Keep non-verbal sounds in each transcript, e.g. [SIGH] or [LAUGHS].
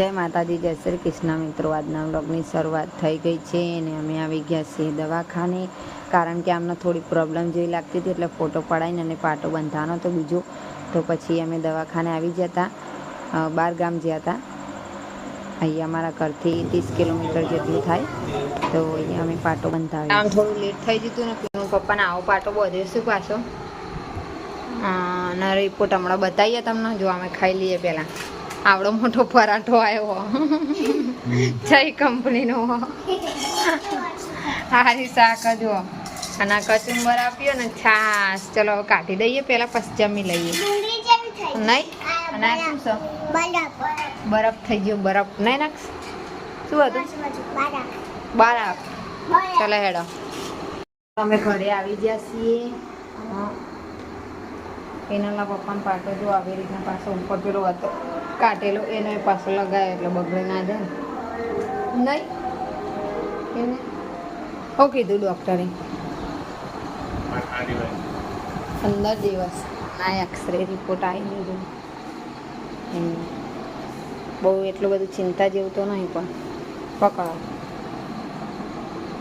જય માતાજી, જય શ્રી કૃષ્ણ મિત્રો. આજના બ્લોગની શરૂઆત થઈ ગઈ છે અને અમે આવી ગયા છીએ દવાખાને. કારણ કે આમને થોડી પ્રોબ્લેમ જેવી લાગતી હતી એટલે ફોટો પડાવીને અને પાટો બંધાવાનો હતો બીજો. તો પછી અમે દવાખાને આવી જતા બાર ગામ ગયા હતા. અહીંયા અમારા ઘરથી ત્રીસ કિલોમીટર જેટલું થાય. તો અહીંયા અમે પાટો બંધાવ્યો. આમ થોડું લેટ થઈ જતું ને પીનું પપ્પાને આવો પાટો બધો શું પાછો અને રિપોર્ટ હમણાં બતાવીએ તમને. જો અમે ખાઈ લઈએ પહેલાં. આવડો મોટો પરાઠો આવ્યો. જય કંપનીનો. હારી શાક જો અને કચુંબર આપ્યો ને છાસ ચલો કાઢી દઈએ, પહેલાં પછી જમી લઈએ. નહીં? અને બરફ થઈ ગયો, બરફ. નહીં નાખ? શું હતું? બરફ ચલો હેડો. અમે ઘરે આવી ગયા છીએ. એના પપ્પાને પાટો જો આવી રીતના પાછો ઉપર પેલો હતો. કાઢેલો એનો પાછો લગાવ્યો એટલે બગડે ના જાય નહીં? એને? શું કીધું ડૉક્ટરે. પંદર દિવસ. ના એક્સરે રિપોર્ટ આવી એમ બહુ એટલું બધું ચિંતા જેવું તો નહીં પણ પકડો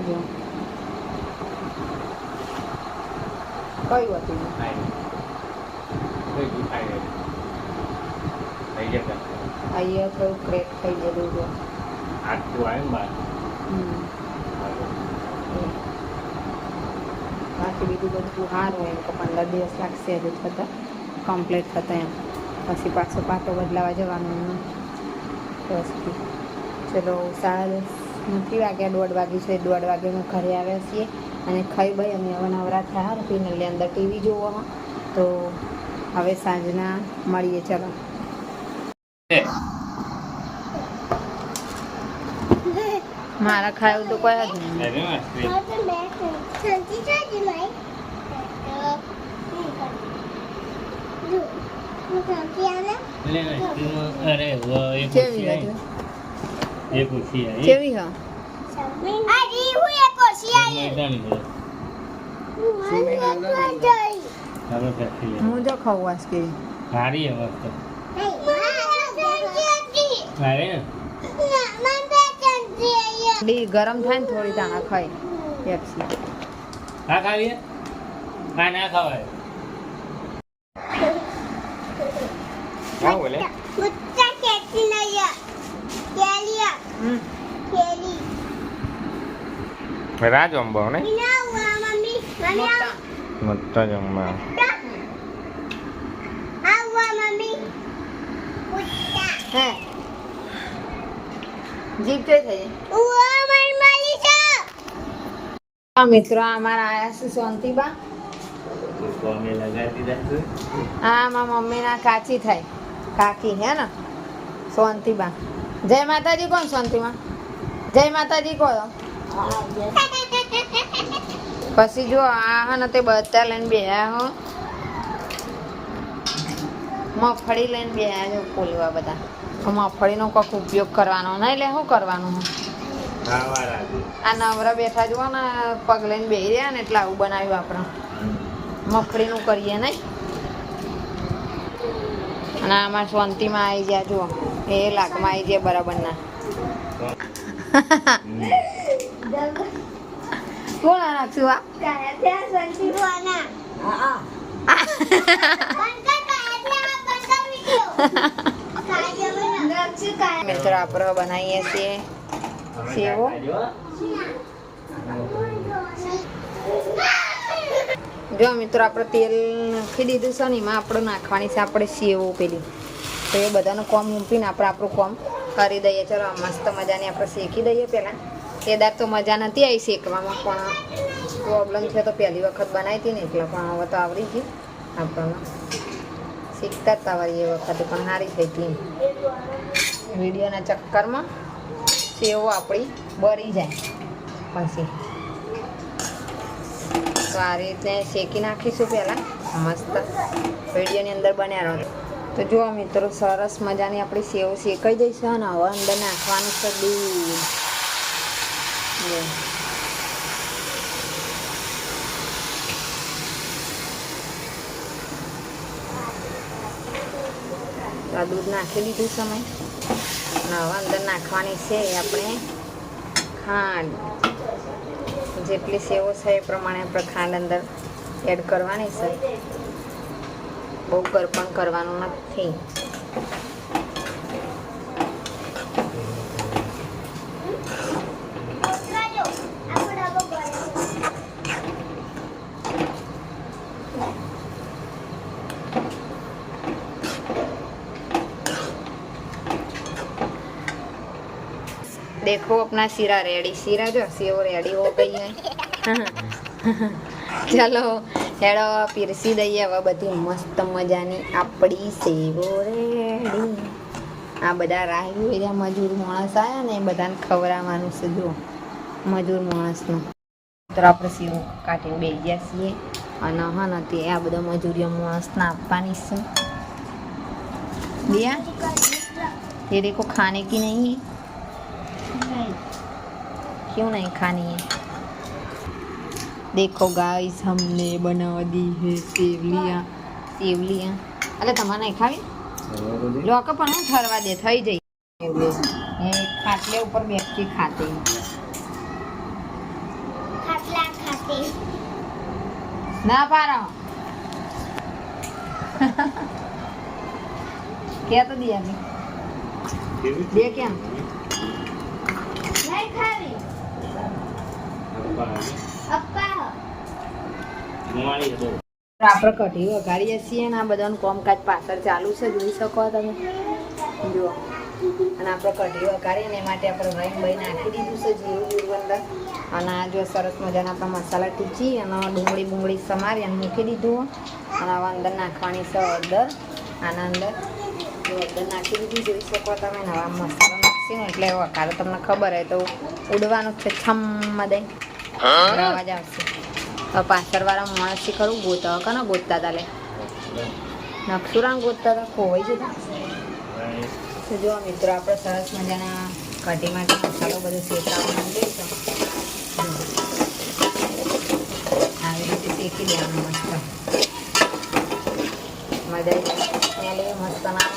જો. કયું હતું? અહીંયા થોડું ક્રેક થઈ ગયેલું છે. હમ. બાકી બીજું બધું સારું એમ. કે પંદર દિવસ લાગશે હજુ થતાં. કમ્પ્લીટ થતાં એમ. પછી પાછો પાટો બદલાવા જવાનું એમ. પછી ચલો, સાડા દસ નથી વાગ્યા દોઢ વાગ્યું છે? દોઢ વાગે અમે ઘરે આવ્યા છીએ. અને ખાઈ ભાઈ અમે હવે નવરા થયા પીનલની અંદર ટીવી જોવામાં. તો હવે સાંજના મળીએ ચલો. મારા ખાયું તો કોઈ જ નહીં. ચાલો ફેંકી લે. હું જો ખાઉં કે સારી હે વસ્તુ. ને? ગરમ થાય ને થોડી દાણા ખાય. પેપ્સી ના ખાવીએ? ના ના ખવાય. હા બોલે. હમ. રાજ અંબો ને? મોટા. મોટા જમવા. હે. જોઈ થઈ. જાય મિત્રો અમારા આયા છે શાંતિબા દીધા છે. મમ્મીના કાચી થાય. કાકી હે ને? શાંતિબા જય માતાજી કોણ શાંતિમાં જય માતાજી કહો પછી જો આ હે ને તે બધા લઈને બે હો. મગફળી લઈને બે છે ફૂલવા બધા. મગફળીનો કોક ઉપયોગ કરવાનો નહીં એટલે શું કરવાનું. આ નવરા બેઠા જુઓ ને પગ લઈને બે રહ્યા ને એટલે આવું બનાવ્યું આપણે. મગફળીનું કરીએ નહીં. અને આમાં શાંતિમાં આવી ગયા જુઓ. એ લાકમાં આવી ગયા બરાબરના. કોણ નાખશું આ મિત્રો આપણે બનાવીએ છીએ. સેવો? જો મિત્રો, આપણે તેલ નાખી દીધું છે ને, એમાં આપણે નાખવાની છે આપણે સેવો પેલી. તો એ બધાનું કોમ મૂકીને આપણે આપણું કોમ કરી દઈએ. ચલો મસ્ત મજાની આપણે શેકી દઈએ પહેલાં. કેદાર દાર તો મજા નથી આવી શેકવામાં, પણ પ્રોબ્લેમ છે તો પહેલી વખત બનાવી હતી ને, એટલે પણ હવે તો આવડી ગઈ આપણને. શીખતા હતા તાવરી એ વખતે, પણ સારી થઈ હતી વિડીયોના ચક્કરમાં સેવો આપણી બળી જાય પછી. તો આ રીતે શેકી નાખીશું પહેલાં. મસ્ત વિડીયોની અંદર બન્યા રહો. તો જુઓ મિત્રો, સરસ મજાની આપણી સેવ શેકાઈ જઈશું અને હવે અંદર નાખવાનું છે દૂધ. આ દૂધ નાખી દીધું સમય અને હવે અંદર નાખવાની છે આપણે ખાંડ. જેટલી સેવો છે એ પ્રમાણે આપણે ખાંડ અંદર એડ કરવાની છે. બહુ ગરપણ કરવાનું નથી. देखो अपना शीरा रेडी शीरा जो सेव रेडी हो गई है ચાલો હેડો પીરસી દઈએ હવે બધી મસ્ત મજાની આપણી સેવો રેડી આ બધા રાહ્યું એરિયા મજૂર માણસ આવ્યા ને એ બધાને ખવડાવવાનું છે જો મજૂર માણસનું તો આપણે સેવ કાઢીને બેસી ગયા છીએ અને હા ને તે આ બધા મજૂરીઓ માણસને આપવાની છે દિયા तेरे को खाने की नहीं है क्यों नहीं खानी है देखो गाइस हमने बना दी है सेवलियाँ सेवलियाँ અલે તમારે નહીં ખાવી લોકો પણ હું ઠરવા દે થઈ જઈ એ ખાટલે ઉપર બેસી ખાતે ખાટલા ખાતે ના પારો કે તો દિયા બે કેમ નહીં ખાવી અપ્પા આપણે કઢી વઘારીએ છીએ ને આ બધાનું કોમકાજ પાછળ ચાલુ છે, જોઈ શકો તમે. જુઓ. અને આપણે કઢી વઘારીએ ને એ માટે આપણે રહીમ ભાઈ નાખી દીધું છે, જીરું જીરું અંદર. અને આ જો સરસ મજાના આપણા મસાલા ટીચી અને ડુંગળી બુંગળી સમારી અને મૂકી દીધું. અને હવે અંદર નાખવાની છે અદર આના અંદર હળદર નાખી દીધી, જોઈ શકો તમે. નવા મસાલો નાખીને એટલે વઘારો તમને ખબર હોય તો ઉડવાનું છે છમ મદે અવાજ આવશે. તો પાછળવાળા માણસ ખરું ગોતા ને ગોતતા તાલે? લે નક્ષુરા ગોતતા હતા ખોવાઈ જતા તો? જો મિત્રો આપણે સરસ મજાના કઢીમાં મસાલો બધો શેકવા માંડીએ તો આવી રીતે શેકી દેવાનું મસ્ત મજા આવી જાય એટલે મસ્ત ના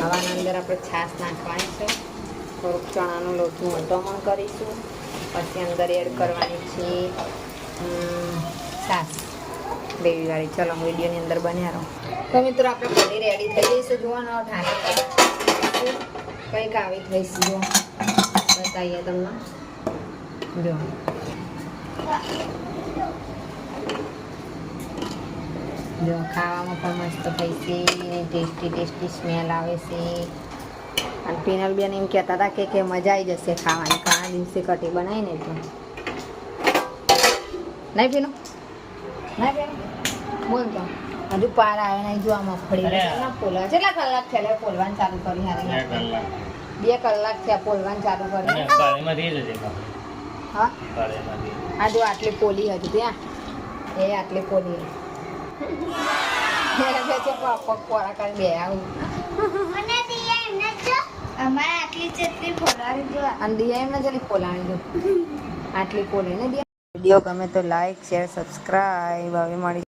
હવાના અંદર આપણે છાશ નાખવાની છે. થોડુંક ચણાનું લોટનું પણ કરીશું. પછી અંદર એડ કરવાની છે છાશ. ગ્રેવીવાળી ચલો, હું વિડીયોની અંદર બન્યા રહો. તો મિત્રો, આપણે પનીર રેડી થઈ જઈશું જોવાનો ઠાકી કંઈક આવી થઈશું જો બતાવીએ તમને. જો જો ખાવામાં પણ મસ્ત થઈ છે. ટેસ્ટી ટેસ્ટી સ્મેલ આવે છે. અને પિનલ બેન એમ કહેતા હતા કે કે મજા આવી જશે ખાવાની ઘણા દિવસે કટી બનાવીને તો નહીં પીનું નહીં પીનું બોલ તો હજુ પાર આવે નહીં જો આ મગફળી પોલવા કેટલા કલાક થયા પોલવાનું ચાલુ કરી હારે બે કલાક થયા પોલવાનું ચાલુ કરી હા આ જો આટલી પોલી હજુ ત્યાં એ આટલી પોલી બે પગ પોળા કરી બે આવું અમારે આટલી જેટલી જો અને પોલાણી જો. [LAUGHS] આટલી પોલી ને વીડિયો ગમે તો લાઈક શેર સબસ્ક્રાઈબ હવે મળી